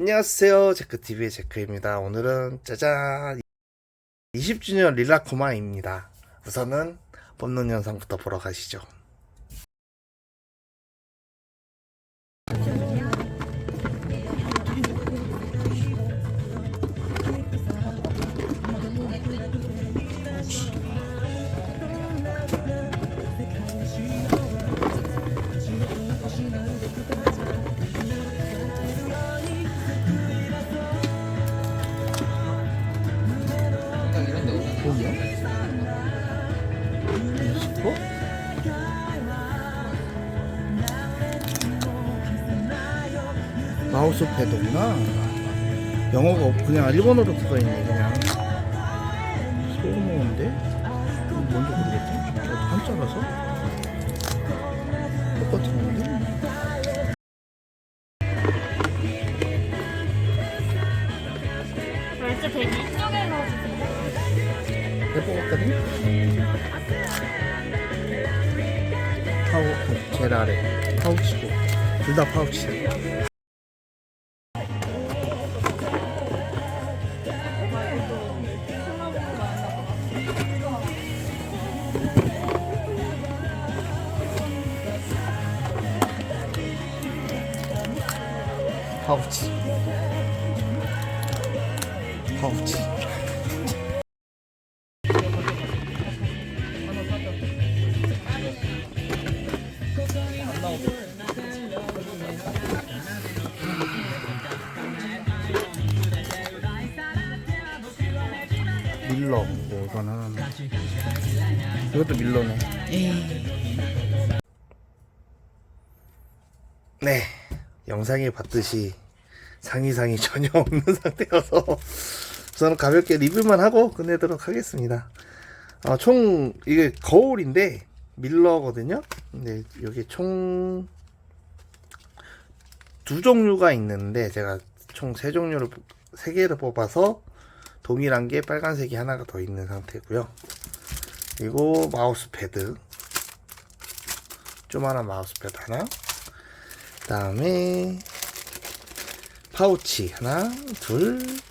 안녕하세요. 제크TV의 제크입니다. 오늘은 짜잔 20주년 릴라코마입니다. 우선은 뽑는 영상부터 보러 가시죠. 여기요? 어? 마우스 패드구나. 영어가 없- 그냥 일본어로 써있네 그냥. 소모인데? 이거 뭔지 모르겠지? 어, 한자라서? 해보거든? 파우, 어, 제일 아래. 파우치고. 둘 다 파우치야. 파우치. 파우치. 밀러. 뭐 이거는 이것도 밀러네. 네 영상에 봤듯이 상의상이 전혀 없는 상태여서 저는 가볍게 리뷰만 하고 끝내도록 하겠습니다. 어, 총 이게 거울인데 밀러거든요. 근데 여기 총 두 종류가 있는데 제가 총 세 종류를 세 개를 뽑아서 동일한 게 빨간색이 하나가 더 있는 상태고요. 그리고 마우스 패드. 조만한 마우스 패드 하나. 그 다음에 파우치 하나 둘셋넷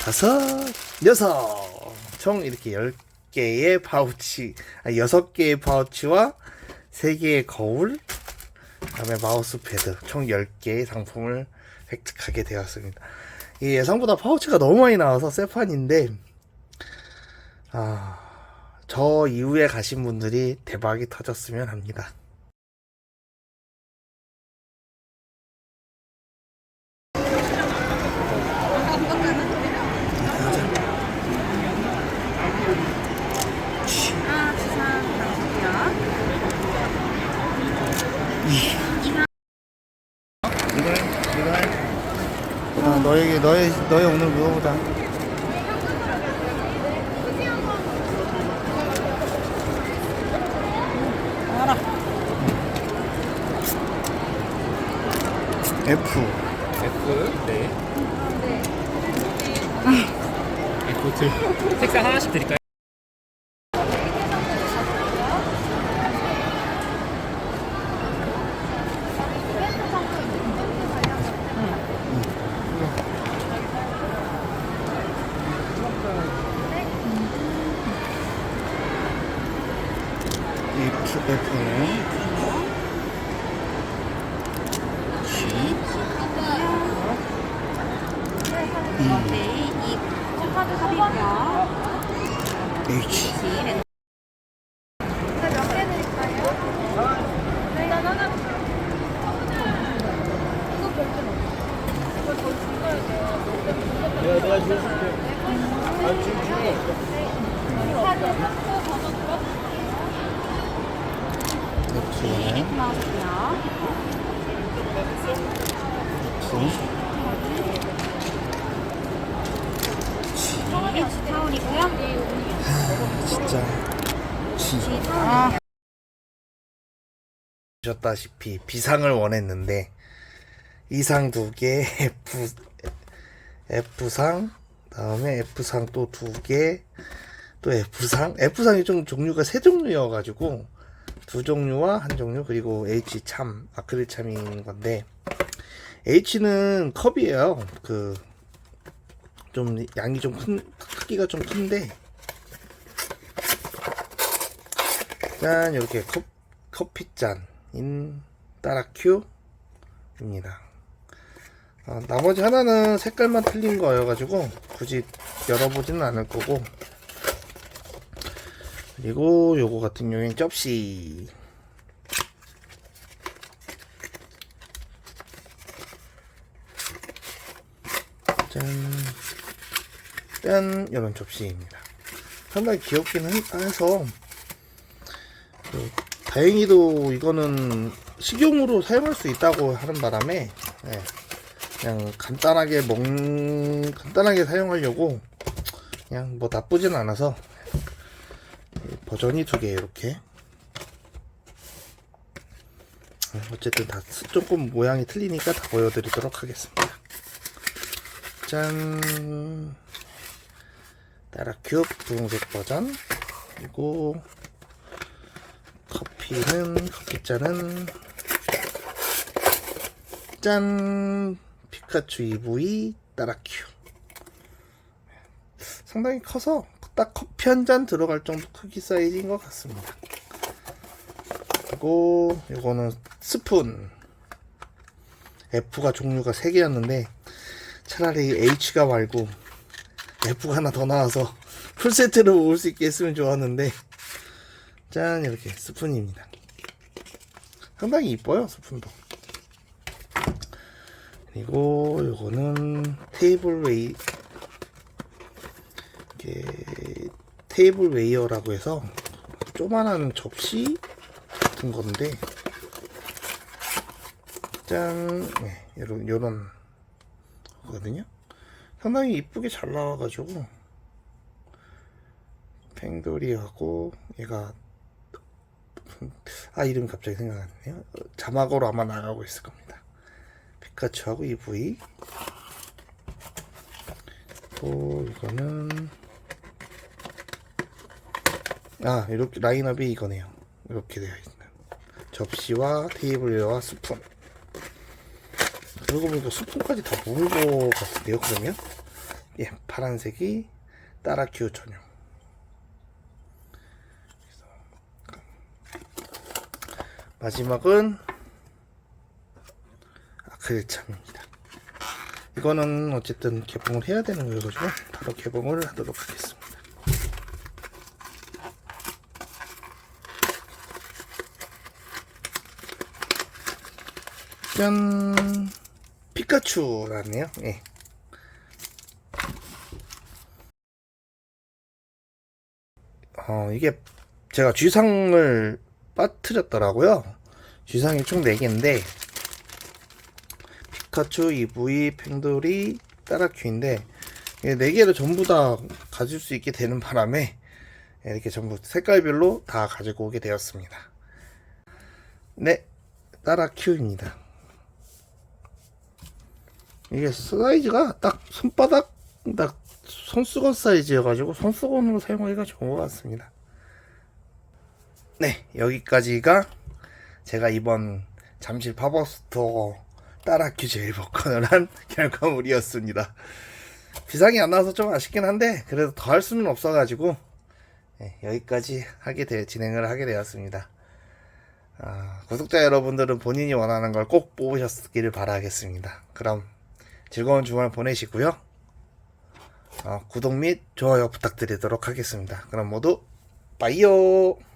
다섯 여섯. 총 이렇게 10개의 파우치 아 6개의 파우치와 3개의 거울 그 다음에 마우스 패드. 총 10개의 상품을 획득하게 되었습니다. 이 예상보다 파우치가 너무 많이 나와서 쇠판인데 아, 저 이후에 가신 분들이 대박이 터졌으면 합니다. 아, 주사 나오고요. 이거 해, 이거 해. 아, 너에게 너의 너의 오늘 무엇보다 F F 네. F 둘. 색상 하나씩 드릴까요? F F 네, 이. H 네. F 나오고요. F 네, G 타올이고요. 진짜 G 타올. 보셨다시피 비상을 원했는데 이상 두 개, F F상, 다음에 F상 또 두 개, 또 F상, F상이 좀 종류가 세 종류여 가지고 두 종류와 한 종류 그리고 H 참 아크릴 참인 건데 H는 컵이에요. 그 좀 양이 좀 큰 크기가 좀 큰데 짠 이렇게 컵 커피 잔인 따라큐입니다. 어, 나머지 하나는 색깔만 틀린 거여가지고 굳이 열어보지는 않을 거고 그리고 요거 같은 경우엔 접시 짠, 짠. 이런 접시입니다. 상당히 귀엽긴 해- 해서 그, 다행히도 이거는 식용으로 사용할 수 있다고 하는 바람에 예, 그냥 간단하게 먹 간단하게 사용하려고 그냥 뭐 나쁘진 않아서 이 버전이 두 개 이렇게. 어, 어쨌든 다 조금 모양이 틀리니까 다 보여드리도록 하겠습니다. 짠. 따라큐브 분홍색 버전. 그리고 커피는 커피잔은. 짠. 피카츄 EV 따라큐. 상당히 커서 딱 커피 한 잔 들어갈 정도 크기 사이즈인 것 같습니다. 그리고 이거는 스푼. F가 종류가 3개였는데 차라리 H가 말고 F가 하나 더 나와서 풀세트로 먹을 수 있게 했으면 좋았는데 짠 이렇게 스푼입니다. 상당히 이뻐요 스푼도. 그리고 요거는 테이블 웨이 이게 테이블 웨이어라고 해서 조만한 접시 같은 건데 짠. 네, 요런 요런 거거든요. 상당히 이쁘게 잘 나와가지고 팽돌이하고 얘가 아 이름이 갑자기 생각 안 나네요. 어, 자막으로 아마 나가고 있을 겁니다. 피카츄하고 EV 또 이거는 아 이렇게 라인업이 이거네요 이렇게 되어 있는 접시와 테이블웨어와 스푼 그러고 보니까 스푼까지 다 모은 것 같은데요 그러면 예 파란색이 따라큐 전용 마지막은 아크릴참입니다. 이거는 어쨌든 개봉을 해야 되는 거여가지고 바로 개봉을 하도록 하겠습니다. 짠 피카츄라네요. 예. 어 이게 제가 쥐상을 빠뜨렸더라고요. 쥐상이 총 4개인데 피카츄, EV, 팽돌이, 따라큐인데 4개를 전부 다 가질 수 있게 되는 바람에 이렇게 전부 색깔별로 다 가지고 오게 되었습니다. 네, 따라 큐입니다. 이게 사이즈가 딱 손바닥 딱 손수건 사이즈여가지고 손수건으로 사용하기가 좋은 것 같습니다. 네, 여기까지가 제가 이번 잠실 팝업스토어 따라 큐 제일 복권을 한 결과물이었습니다. 비상이 안 나와서 좀 아쉽긴 한데 그래도 더 할 수는 없어가지고 네, 여기까지 하게 되, 진행을 하게 되었습니다. 아, 구독자 여러분들은 본인이 원하는 걸 꼭 뽑으셨기를 바라겠습니다. 그럼 즐거운 주말 보내시고요. 어, 구독 및 좋아요 부탁드리도록 하겠습니다. 그럼 모두 빠이요.